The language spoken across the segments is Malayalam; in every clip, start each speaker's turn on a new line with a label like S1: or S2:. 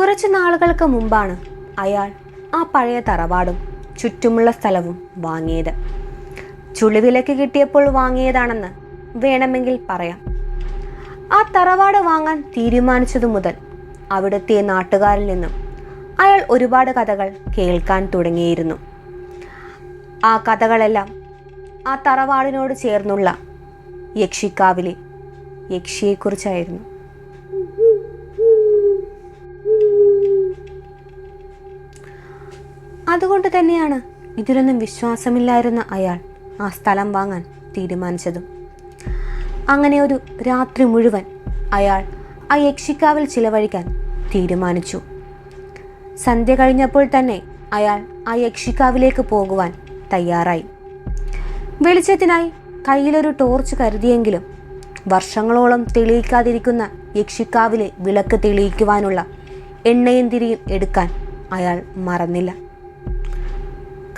S1: കുറച്ചു നാളുകൾക്ക് മുമ്പാണ് അയാൾ ആ പഴയ തറവാടും ചുറ്റുമുള്ള സ്ഥലവും വാങ്ങിയത്. ചുളിവിലക്ക് കിട്ടിയപ്പോൾ വാങ്ങിയതാണെന്ന് വേണമെങ്കിൽ പറയാം. ആ തറവാട് വാങ്ങാൻ തീരുമാനിച്ചതു മുതൽ അവിടുത്തെ നാട്ടുകാരിൽ നിന്നും അയാൾ ഒരുപാട് കഥകൾ കേൾക്കാൻ തുടങ്ങിയിരുന്നു. ആ കഥകളെല്ലാം ആ തറവാടിനോട് ചേർന്നുള്ള യക്ഷിക്കാവിലെ യക്ഷിയെക്കുറിച്ചായിരുന്നു. അതുകൊണ്ട് തന്നെയാണ് ഇതിലൊന്നും വിശ്വാസമില്ലായിരുന്ന അയാൾ ആ സ്ഥലം വാങ്ങാൻ തീരുമാനിച്ചതും. അങ്ങനെ ഒരു രാത്രി മുഴുവൻ അയാൾ ആ യക്ഷിക്കാവിൽ ചിലവഴിക്കാൻ തീരുമാനിച്ചു. സന്ധ്യ കഴിഞ്ഞപ്പോൾ തന്നെ അയാൾ ആ യക്ഷിക്കാവിലേക്ക് പോകുവാൻ തയ്യാറായി. വെളിച്ചത്തിനായി കയ്യിലൊരു ടോർച്ച് കരുതിയെങ്കിലും വർഷങ്ങളോളം തെളിയിക്കാതിരിക്കുന്ന യക്ഷിക്കാവിലെ വിളക്ക് തെളിയിക്കുവാനുള്ള എണ്ണയും തിരിയും എടുക്കാൻ അയാൾ മറന്നില്ല.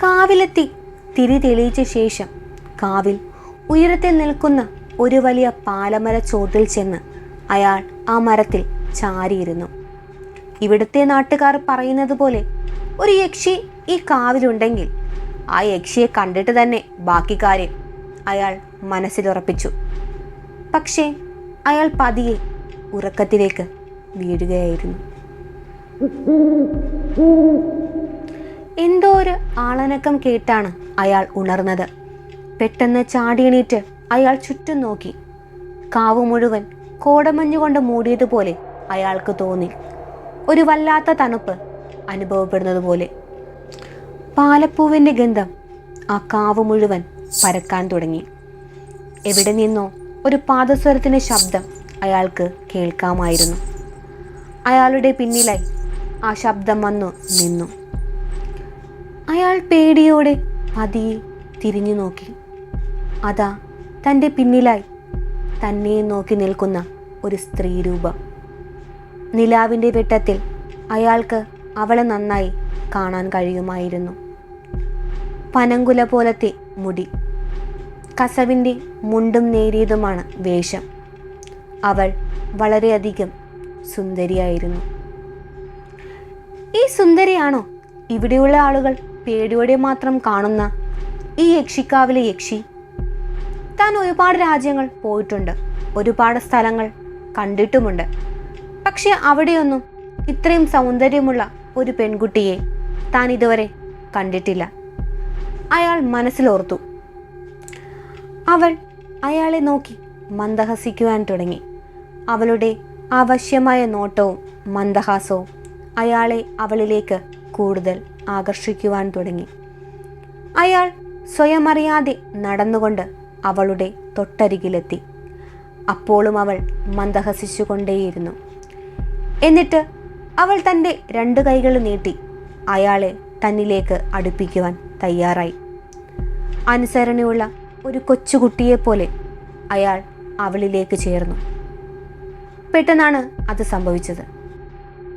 S1: കാവിലെത്തി തിരി തെളിയിച്ച ശേഷം കാവിൽ ഉയരത്തിൽ നിൽക്കുന്ന ഒരു വലിയ പാലമര ചോട്ടിൽ ചെന്ന് അയാൾ ആ മരത്തിൽ ചാരിയിരുന്നു. ഇവിടുത്തെ നാട്ടുകാർ പറയുന്നത് പോലെ ഒരു യക്ഷി ഈ കാവിലുണ്ടെങ്കിൽ ആ യക്ഷിയെ കണ്ടിട്ട് തന്നെ ബാക്കി കാര്യം അയാൾ മനസ്സിലുറപ്പിച്ചു പക്ഷേ അയാൾ പതിയെ ഉറക്കത്തിലേക്ക് വീഴുകയായിരുന്നു. എന്തോ ഒരു ആളനക്കം കേട്ടാണ് അയാൾ ഉണർന്നത്. പെട്ടെന്ന് ചാടിയണീറ്റ് അയാൾ ചുറ്റും നോക്കി. കാവ് മുഴുവൻ കോടമഞ്ഞുകൊണ്ട് മൂടിയതുപോലെ അയാൾക്ക് തോന്നി. ഒരു വല്ലാത്ത തണുപ്പ് അനുഭവപ്പെടുന്നതുപോലെ പാലപ്പൂവിന്റെ ഗന്ധം ആ കാവ് മുഴുവൻ പരക്കാൻ തുടങ്ങി. എവിടെ നിന്നോ ഒരു പാദസ്വരത്തിന്റെ ശബ്ദം അയാൾക്ക് കേൾക്കാമായിരുന്നു. അയാളുടെ പിന്നിലായി ആ ശബ്ദം വന്നു നിന്നു. അയാൾ പേടിയോടെ പതിയെ തിരിഞ്ഞു നോക്കി. അതാ തന്റെ പിന്നിലായി തന്നെ നോക്കി നിൽക്കുന്ന ഒരു സ്ത്രീ രൂപം. നിലാവിന്റെ വെട്ടത്തിൽ അയാൾക്ക് അവളെ നന്നായി കാണാൻ കഴിയുമായിരുന്നു. പനങ്കുല പോലത്തെ മുടി. കസവിന്റെ മുണ്ടും നേരിയതുമാണ് വേഷം. അവൾ വളരെയധികം സുന്ദരിയായിരുന്നു. ഈ സുന്ദരിയാണോ ഇവിടെയുള്ള ആളുകൾ? പേടിയോടെ മാത്രം കാണുന്ന ഈ യക്ഷിക്കാവിലെ യക്ഷി. താൻ ഒരുപാട് രാജ്യങ്ങൾ പോയിട്ടുണ്ട് ഒരുപാട് സ്ഥലങ്ങൾ കണ്ടിട്ടുമുണ്ട്. പക്ഷെ അവിടെയൊന്നും ഇത്രയും സൗന്ദര്യമുള്ള ഒരു പെൺകുട്ടിയെ താൻ ഇതുവരെ കണ്ടിട്ടില്ല. അയാൾ മനസ്സിലോർത്തു. അവൾ അയാളെ നോക്കി മന്ദഹസിക്കുവാൻ തുടങ്ങി. അവളുടെ ആവശ്യമായ നോട്ടവും മന്ദഹാസവും അയാളെ അവളിലേക്ക് കൂടുതൽ ആകർഷിക്കുവാൻ തുടങ്ങി. അയാൾ സ്വയമറിയാതെ നടന്നുകൊണ്ട് അവളുടെ തൊട്ടരികിലെത്തി. അപ്പോഴും അവൾ മന്ദഹസിച്ചുകൊണ്ടേയിരുന്നു. എന്നിട്ട് അവൾ തന്റെ രണ്ട് കൈകൾ നീട്ടി അയാളെ തന്നിലേക്ക് അടുപ്പിക്കുവാൻ തയ്യാറായി. അനുസരണയുള്ള ഒരു കൊച്ചുകുട്ടിയെപ്പോലെ അയാൾ അവളിലേക്ക് ചേർന്നു. പെട്ടെന്നാണ് അത് സംഭവിച്ചത്.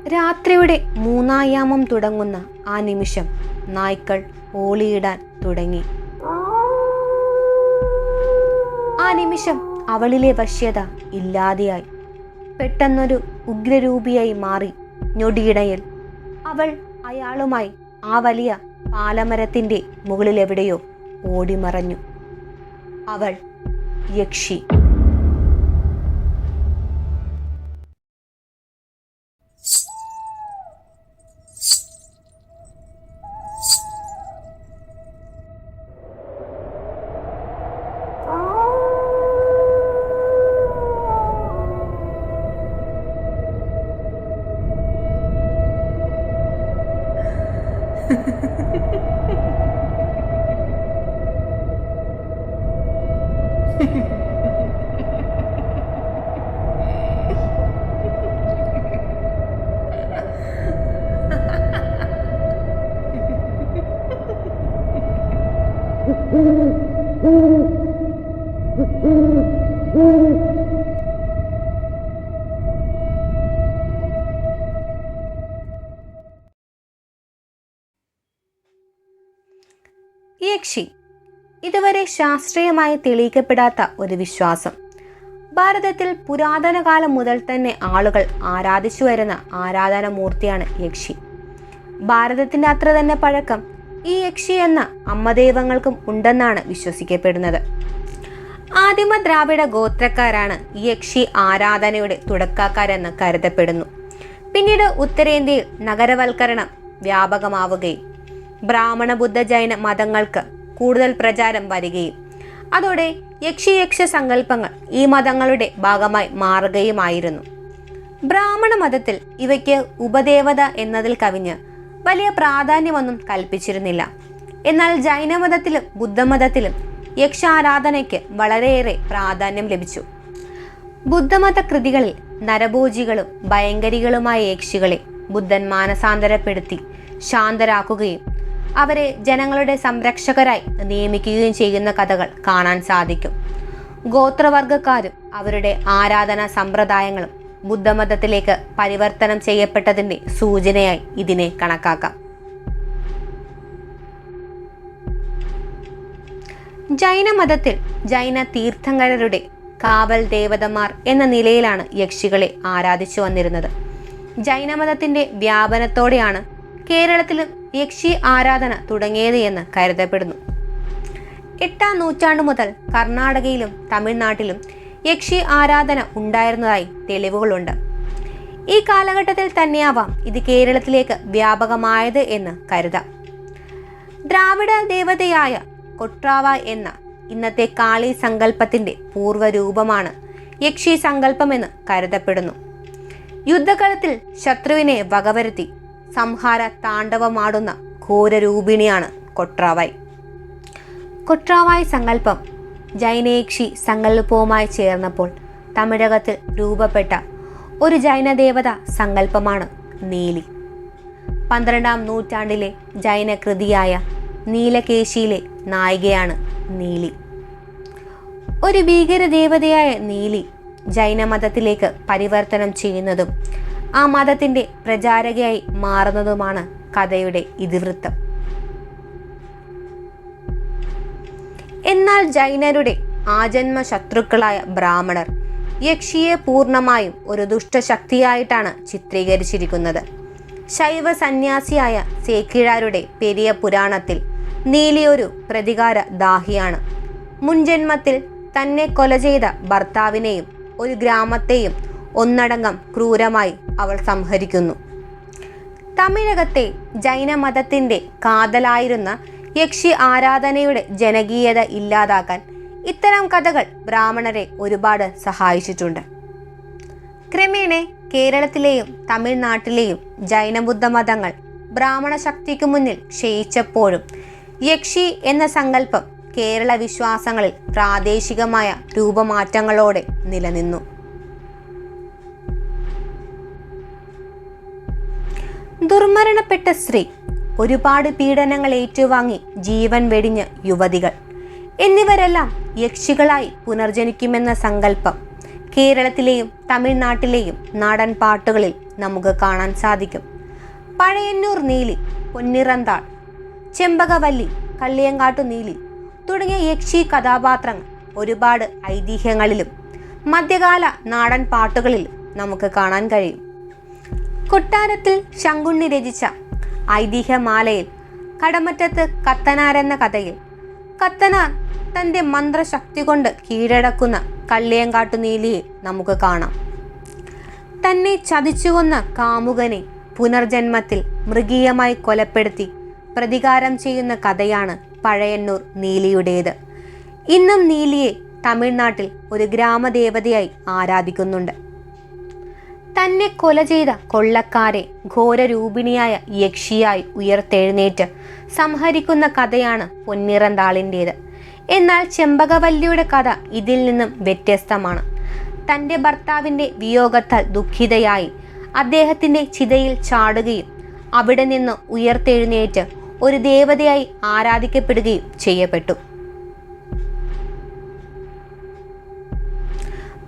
S1: രാത്രിയുടെ മൂന്നായാമം തുടങ്ങുന്ന ആ നിമിഷം നായ്ക്കൾ ഓളിയിടാൻ തുടങ്ങി. ആ നിമിഷം അവളിലെ വശ്യത ഇല്ലാതെയായി. പെട്ടെന്നൊരു ഉഗ്രരൂപിയായി മാറി ഞൊടിയിടയിൽ. അവൾ അയാളുമായി ആ വലിയ പാലമരത്തിന്റെ മുകളിലെവിടെയോ ഓടിമറഞ്ഞു. അവൾ യക്ഷി. Ooh! യക്ഷി ഇതുവരെ ശാസ്ത്രീയമായി തെളിയിക്കപ്പെടാത്ത ഒരു വിശ്വാസം. ഭാരതത്തിൽ പുരാതന കാലം മുതൽ തന്നെ ആളുകൾ ആരാധിച്ചു വരുന്ന ആരാധനാമൂർത്തിയാണ് യക്ഷി. ഭാരതത്തിന്റെ അത്ര തന്നെ പഴക്കം ഈ യക്ഷി എന്ന അമ്മദൈവങ്ങൾക്കും ഉണ്ടെന്നാണ് വിശ്വസിക്കപ്പെടുന്നത്. ആദിമ ദ്രാവിഡ ഗോത്രക്കാരാണ് യക്ഷി ആരാധനയുടെ തുടക്കക്കാരെന്ന് കരുതപ്പെടുന്നു. പിന്നീട് ഉത്തരേന്ത്യയിൽ നഗരവൽക്കരണം വ്യാപകമാവുകയും ബ്രാഹ്മണ ബുദ്ധ ജൈന മതങ്ങൾക്ക് കൂടുതൽ പ്രചാരം വരികയും. അതോടെ യക്ഷി യക്ഷ സങ്കല്പങ്ങൾ ഈ മതങ്ങളുടെ ഭാഗമായി മാറുകയുമായിരുന്നു. ബ്രാഹ്മണ മതത്തിൽ ഇവയ്ക്ക് ഉപദേവത എന്നതിൽ കവിഞ്ഞ് വലിയ പ്രാധാന്യമൊന്നും കൽപ്പിച്ചിരുന്നില്ല. എന്നാൽ ജൈനമതത്തിലും ബുദ്ധമതത്തിലും യക്ഷാരാധനയ്ക്ക് വളരെയേറെ പ്രാധാന്യം ലഭിച്ചു. ബുദ്ധമത കൃതികളിൽ നരഭോജികളും ഭയങ്കരികളുമായ യക്ഷികളെ ബുദ്ധൻ മാനസാന്തരപ്പെടുത്തി ശാന്തരാക്കുകയും അവരെ ജനങ്ങളുടെ സംരക്ഷകരായി നിയമിക്കുകയും ചെയ്യുന്ന കഥകൾ കാണാൻ സാധിക്കും. ഗോത്രവർഗക്കാരും അവരുടെ ആരാധനാ സമ്പ്രദായങ്ങളും ബുദ്ധമതത്തിലേക്ക് പരിവർത്തനം ചെയ്യപ്പെട്ടതിന്റെ സൂചനയായി ഇതിനെ കണക്കാക്കാം. ജൈനമതത്തിൽ ജൈന തീർത്ഥങ്കരരുടെ കാവൽ ദേവതമാർ എന്ന നിലയിലാണ് യക്ഷികളെ ആരാധിച്ചു വന്നിരുന്നത്. ജൈനമതത്തിന്റെ വ്യാപനത്തോടെയാണ് കേരളത്തിലും യക്ഷി ആരാധന തുടങ്ങിയത് എന്ന് കരുതപ്പെടുന്നു. എട്ടാം നൂറ്റാണ്ടു മുതൽ കർണാടകയിലും തമിഴ്നാട്ടിലും യക്ഷി ആരാധന ഉണ്ടായിരുന്നതായി തെളിവുകളുണ്ട്. ഈ കാലഘട്ടത്തിൽ തന്നെയാവാം ഇത് കേരളത്തിലേക്ക് വ്യാപകമായത് എന്ന് കരുതാം. ദ്രാവിഡ ദേവതയായ കൊട്രാവ എന്ന ഇന്നത്തെ കാളി സങ്കല്പത്തിന്റെ പൂർവരൂപമാണ് യക്ഷി സങ്കല്പമെന്ന് കരുതപ്പെടുന്നു. യുദ്ധകാലത്തിൽ ശത്രുവിനെ വകവരുത്തി സംഹാര താണ്ഡവമാടുന്ന ഘോരരൂപിണിയാണ് കൊട്രാവായ്. കൊട്രാവായ് സങ്കല്പം ജൈനേക്ഷി സങ്കല്പവുമായി ചേർന്നപ്പോൾ തമിഴകത്തിൽ രൂപപ്പെട്ട ഒരു ജൈനദേവത സങ്കല്പമാണ് നീലി. പന്ത്രണ്ടാം നൂറ്റാണ്ടിലെ ജൈനകൃതിയായ നീലകേശിയിലെ നായികയാണ് നീലി. ഒരു ഭീകരദേവതയായ നീലി ജൈനമതത്തിലേക്ക് പരിവർത്തനം ചെയ്യുന്നതും ആ മതത്തിന്റെ പ്രചാരകയായി മാറുന്നതുമാണ് കഥയുടെ ഇതിവൃത്തം. എന്നാൽ ജൈനരുടെ ആജന്മ ശത്രുക്കളായ ബ്രാഹ്മണർ യക്ഷിയെ പൂർണമായും ഒരു ദുഷ്ടശക്തിയായിട്ടാണ് ചിത്രീകരിച്ചിരിക്കുന്നത്. ശൈവ സന്യാസിയായ സേക്കിഴാരുടെ പെരിയ പുരാണത്തിൽ നീലിയൊരു പ്രതികാര ദാഹിയാണ് മുൻജന്മത്തിൽ തന്നെ കൊല ചെയ്ത ഭർത്താവിനെയും ഒരു ഗ്രാമത്തെയും ഒന്നടങ്കം ക്രൂരമായി അവൾ സംഹരിക്കുന്നു. തമിഴകത്തെ ജൈനമതത്തിന്റെ കാതലായിരുന്ന യക്ഷി ആരാധനയുടെ ജനകീയത ഇല്ലാതാക്കാൻ ഇത്തരം കഥകൾ ബ്രാഹ്മണരെ ഒരുപാട് സഹായിച്ചിട്ടുണ്ട്. ക്രമേണ കേരളത്തിലെയും തമിഴ്നാട്ടിലെയും ജൈനബുദ്ധ മതങ്ങൾ ബ്രാഹ്മണ ശക്തിക്ക് മുന്നിൽ ക്ഷയിച്ചപ്പോഴും യക്ഷി എന്ന സങ്കല്പം കേരള വിശ്വാസങ്ങളിൽ പ്രാദേശികമായ രൂപമാറ്റങ്ങളോടെ നിലനിന്നു. ദുർമരണപ്പെട്ട സ്ത്രീ ഒരുപാട് പീഡനങ്ങൾ ഏറ്റുവാങ്ങി ജീവൻ വെടിഞ്ഞ് യുവതികൾ. എന്നിവരെല്ലാം യക്ഷികളായി പുനർജനിക്കുമെന്ന സങ്കല്പം കേരളത്തിലെയും തമിഴ്നാട്ടിലെയും നാടൻ പാട്ടുകളിൽ നമുക്ക് കാണാൻ സാധിക്കും. പഴയന്നൂർ നീലി പൊന്നിറന്താൾ ചെമ്പകവല്ലി കള്ളിയങ്കാട്ടു നീലി തുടങ്ങിയ യക്ഷി കഥാപാത്രങ്ങൾ ഒരുപാട് ഐതിഹ്യങ്ങളിലും മധ്യകാല നാടൻ പാട്ടുകളിലും നമുക്ക് കാണാൻ കഴിയും. കൊട്ടാരത്തിൽ ശങ്കുണ്ണി രചിച്ച ഐതിഹ്യമാലയിൽ കടമറ്റത്ത് കത്തനാരെന്ന കഥയിൽ കത്തനാർ തന്റെ മന്ത്രശക്തി കൊണ്ട് കീഴടക്കുന്ന കള്ളിയങ്കാട്ടു നീലിയെ നമുക്ക് കാണാം. തന്നെ ചതിച്ചുകൊന്ന കാമുകനെ പുനർജന്മത്തിൽ മൃഗീയമായി കൊലപ്പെടുത്തി പ്രതികാരം ചെയ്യുന്ന കഥയാണ് പഴയന്നൂർ നീലിയുടേത്. ഇന്നും നീലിയെ തമിഴ്നാട്ടിൽ ഒരു ഗ്രാമദേവതയായി ആരാധിക്കുന്നുണ്ട്. തന്നെ കൊല ചെയ്ത കൊള്ളക്കാരെ ഘോരരൂപിണിയായ യക്ഷിയായി ഉയർത്തെഴുന്നേറ്റ് സംഹരിക്കുന്ന കഥയാണ് പൊന്നിറന്താളിന്റേത് എന്നാൽ ചെമ്പകവല്ലിയുടെ കഥ ഇതിൽ നിന്നും വ്യത്യസ്തമാണ്. തന്റെ ഭർത്താവിന്റെ വിയോഗത്താൽ ദുഃഖിതയായി അദ്ദേഹത്തിന്റെ ചിതയിൽ ചാടുകയും അവിടെ നിന്ന് ഉയർത്തെഴുന്നേറ്റ് ഒരു ദേവതയായി ആരാധിക്കപ്പെടുകയും ചെയ്യപ്പെട്ടു.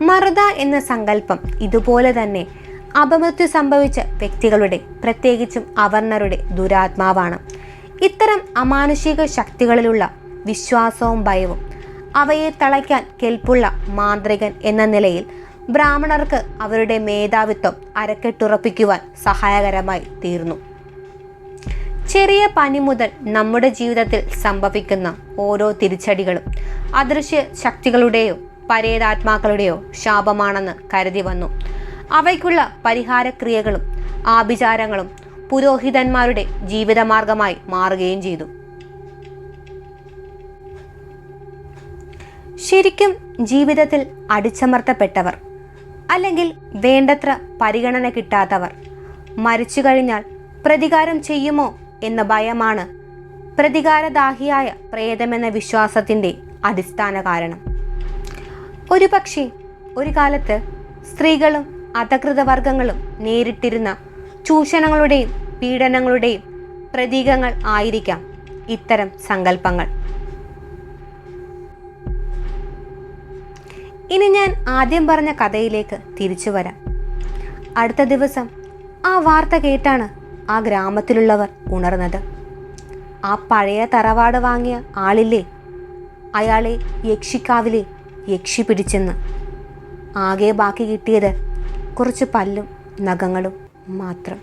S1: മറുത എന്ന സങ്കല്പം ഇതുപോലെ തന്നെ അപമൃത്യു സംഭവിച്ച വ്യക്തികളുടെ പ്രത്യേകിച്ചും അവർണരുടെ ദുരാത്മാവാണ്. ഇത്തരം അമാനുഷിക ശക്തികളിലുള്ള വിശ്വാസവും ഭയവും അവയെ തളയ്ക്കാൻ കെൽപ്പുള്ള മാന്ത്രികൻ എന്ന നിലയിൽ ബ്രാഹ്മണർക്ക് അവരുടെ മേധാവിത്വം അരക്കെട്ടുറപ്പിക്കുവാൻ സഹായകരമായി തീർന്നു. ചെറിയ പനി മുതൽ നമ്മുടെ ജീവിതത്തിൽ സംഭവിക്കുന്ന ഓരോ തിരിച്ചടികളും അദൃശ്യ ശക്തികളുടെയോ പരേതാത്മാക്കളുടെയോ ശാപമാണെന്ന് കരുതി വന്നു. അവയ്ക്കുള്ള പരിഹാരക്രിയകളും ആഭിചാരങ്ങളും പുരോഹിതന്മാരുടെ ജീവിതമാർഗമായി മാറുകയും ചെയ്തു. ശരിക്കും ജീവിതത്തിൽ അടിച്ചമർത്തപ്പെട്ടവർ അല്ലെങ്കിൽ വേണ്ടത്ര പരിഗണന കിട്ടാത്തവർ മരിച്ചു കഴിഞ്ഞാൽ പ്രതികാരം ചെയ്യുമോ എന്ന ഭയമാണ് പ്രതികാരദാഹിയായ പ്രേതമെന്ന വിശ്വാസത്തിന്റെ അടിസ്ഥാന കാരണം ഒരുപക്ഷെ ഒരു കാലത്ത് സ്ത്രീകളും അധകൃത വർഗങ്ങളും നേരിട്ടിരുന്ന ചൂഷണങ്ങളുടെയും പീഡനങ്ങളുടെയും പ്രതീകങ്ങൾ ആയിരിക്കാം ഇത്തരം സങ്കല്പങ്ങൾ. ഇനി ഞാൻ ആദ്യം പറഞ്ഞ കഥയിലേക്ക് തിരിച്ചു വരാം. അടുത്ത ദിവസം ആ വാർത്ത കേട്ടാണ് ആ ഗ്രാമത്തിലുള്ളവർ ഉണർന്നത്. ആ പഴയ തറവാട് വാങ്ങിയ ആളില്ലേ? അയാളെ യക്ഷിക്കാവിലെ യക്ഷി പിടിച്ചെന്ന്. ആകെ ബാക്കി കിട്ടിയത് കുറച്ച് പല്ലും നഖങ്ങളും മാത്രം.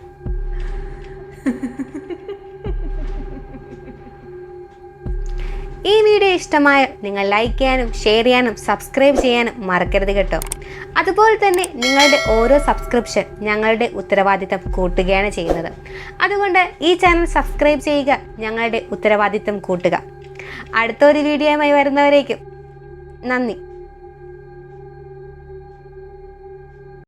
S1: ഈ വീഡിയോ ഇഷ്ടമായ നിങ്ങൾ ലൈക്ക് ചെയ്യാനും ഷെയർ ചെയ്യാനും സബ്സ്ക്രൈബ് ചെയ്യാനും മറക്കരുത് കേട്ടോ. അതുപോലെ തന്നെ നിങ്ങളുടെ ഓരോ സബ്സ്ക്രിപ്ഷൻ ഞങ്ങളുടെ ഉത്തരവാദിത്തം കൂട്ടുകയാണ് ചെയ്യുന്നത്. അതുകൊണ്ട് ഈ ചാനൽ സബ്സ്ക്രൈബ് ചെയ്യുക ഞങ്ങളുടെ ഉത്തരവാദിത്തം കൂട്ടുക. അടുത്തൊരു വീഡിയോയുമായി വരുന്നവരേക്കും നന്ദി.